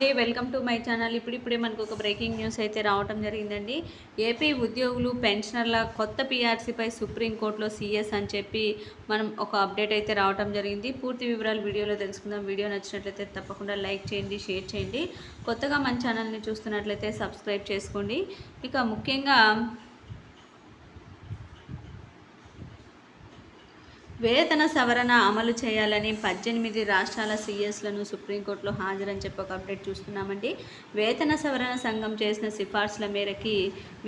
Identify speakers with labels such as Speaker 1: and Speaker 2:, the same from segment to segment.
Speaker 1: Welcome to my channel ఇప్పుడు ఇప్పుడే మనకు ఒక బ్రేకింగ్ న్యూస్ అయితే రావటం జరిగిందండి. ఏపీ ఉద్యోగులు పెన్షనర్ల కొత్త పీఆర్సీపై సుప్రీంకోర్టులో సీఎస్ అని చెప్పి మనం ఒక అప్డేట్ అయితే రావటం జరిగింది. పూర్తి వివరాలు వీడియోలో తెలుసుకుందాం. వీడియో నచ్చినట్లయితే తప్పకుండా లైక్ చేయండి షేర్ చేయండి. కొత్తగా మన ఛానల్ని చూస్తున్నట్లయితే సబ్స్క్రైబ్ చేసుకోండి. ఇక ముఖ్యంగా వేతన సవరణ అమలు చేయాలని పద్దెనిమిది రాష్ట్రాల సీఎస్లను సుప్రీంకోర్టులో హాజరని చెప్పి ఒక అప్డేట్ చూస్తున్నామండి. వేతన సవరణ సంఘం చేసిన సిఫార్సుల మేరకి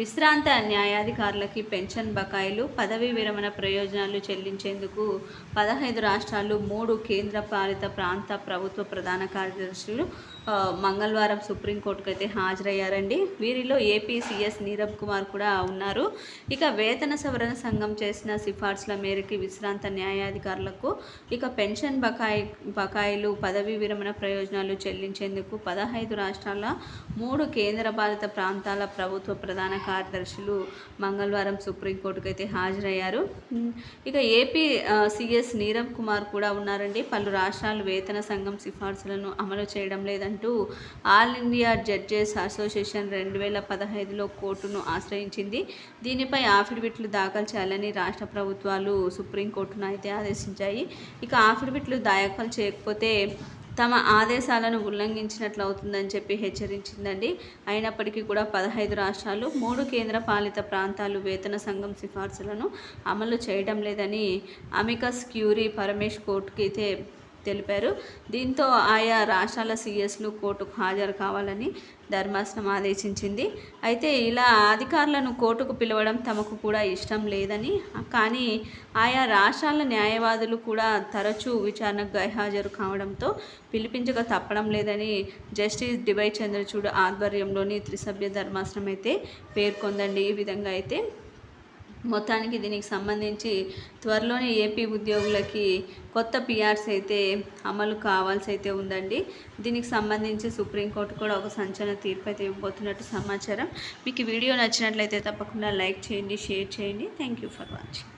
Speaker 1: విశ్రాంత న్యాయాధికారులకి పెన్షన్ బకాయిలు పదవీ విరమణ ప్రయోజనాలు చెల్లించేందుకు పదహైదు రాష్ట్రాలు మూడు కేంద్ర పాలిత ప్రాంత ప్రభుత్వ ప్రధాన కార్యదర్శులు మంగళవారం సుప్రీంకోర్టుకు అయితే హాజరయ్యారండి. వీరిలో ఏపీ సీఎస్ నీరబ్ కుమార్ కూడా ఉన్నారు. ఇక వేతన సవరణ సంఘం చేసిన సిఫార్సుల మేరకి విశ్రాంత న్యాయ న్యాయాధికారులకు ఇక పెన్షన్ బకాయి బకాయిలు పదవీ విరమణ ప్రయోజనాలు చెల్లించేందుకు పదహైదు రాష్ట్రాల మూడు కేంద్రపాలిత ప్రాంతాల ప్రభుత్వ ప్రధాన కార్యదర్శులు మంగళవారం సుప్రీంకోర్టుకు అయితే హాజరయ్యారు. ఇక ఏపీ సిఎస్ నీరవ్ కుమార్ కూడా ఉన్నారండి. పలు రాష్ట్రాలు వేతన సంఘం సిఫార్సులను అమలు చేయడం లేదంటూ ఆల్ ఇండియా జడ్జెస్ అసోసియేషన్ రెండు వేల పదహైదులో కోర్టును ఆశ్రయించింది. దీనిపై అఫిడవిట్లు దాఖలు చేయాలని రాష్ట్ర ప్రభుత్వాలు సుప్రీంకోర్టును అయితే ఆదేశించాయి. ఇక ఆఫిడవిట్లు దాఖలు చేయకపోతే తమ ఆదేశాలను ఉల్లంఘించినట్లు అవుతుందని చెప్పి హెచ్చరించిందండి. అయినప్పటికీ కూడా పదహైదు రాష్ట్రాలు మూడు కేంద్ర పాలిత ప్రాంతాలు వేతన సంఘం సిఫార్సులను అమలు చేయడం లేదని అమికస్ క్యూరీ పరమేష్ కోర్టుకి అయితే తెలిపారు. దీంతో ఆయా రాష్ట్రాల సీఎస్లు కోర్టుకు హాజరు కావాలని ధర్మాసనం ఆదేశించింది. అయితే ఇలా అధికారులను కోర్టుకు పిలవడం తమకు కూడా ఇష్టం లేదని కానీ ఆయా రాష్ట్రాల న్యాయవాదులు కూడా తరచూ విచారణకు గైహాజరు కావడంతో పిలిపించక తప్పడం లేదని జస్టిస్ డివై చంద్రచూడ్ ఆధ్వర్యంలోని త్రిసభ్య ధర్మాసనం అయితే పేర్కొందండి. ఈ విధంగా అయితే మొత్తానికి దీనికి సంబంధించి త్వరలోనే ఏపీ ఉద్యోగులకి కొత్త పిఆర్స్ అయితే అమలు కావాల్సి అయితే ఉందండి. దీనికి సంబంధించి సుప్రీంకోర్టు కూడా ఒక సంచలన తీర్పు అయితే ఇవ్వబోతున్నట్టు సమాచారం. మీకు వీడియో నచ్చినట్లయితే తప్పకుండా లైక్ చేయండి షేర్ చేయండి. Thank you for watching.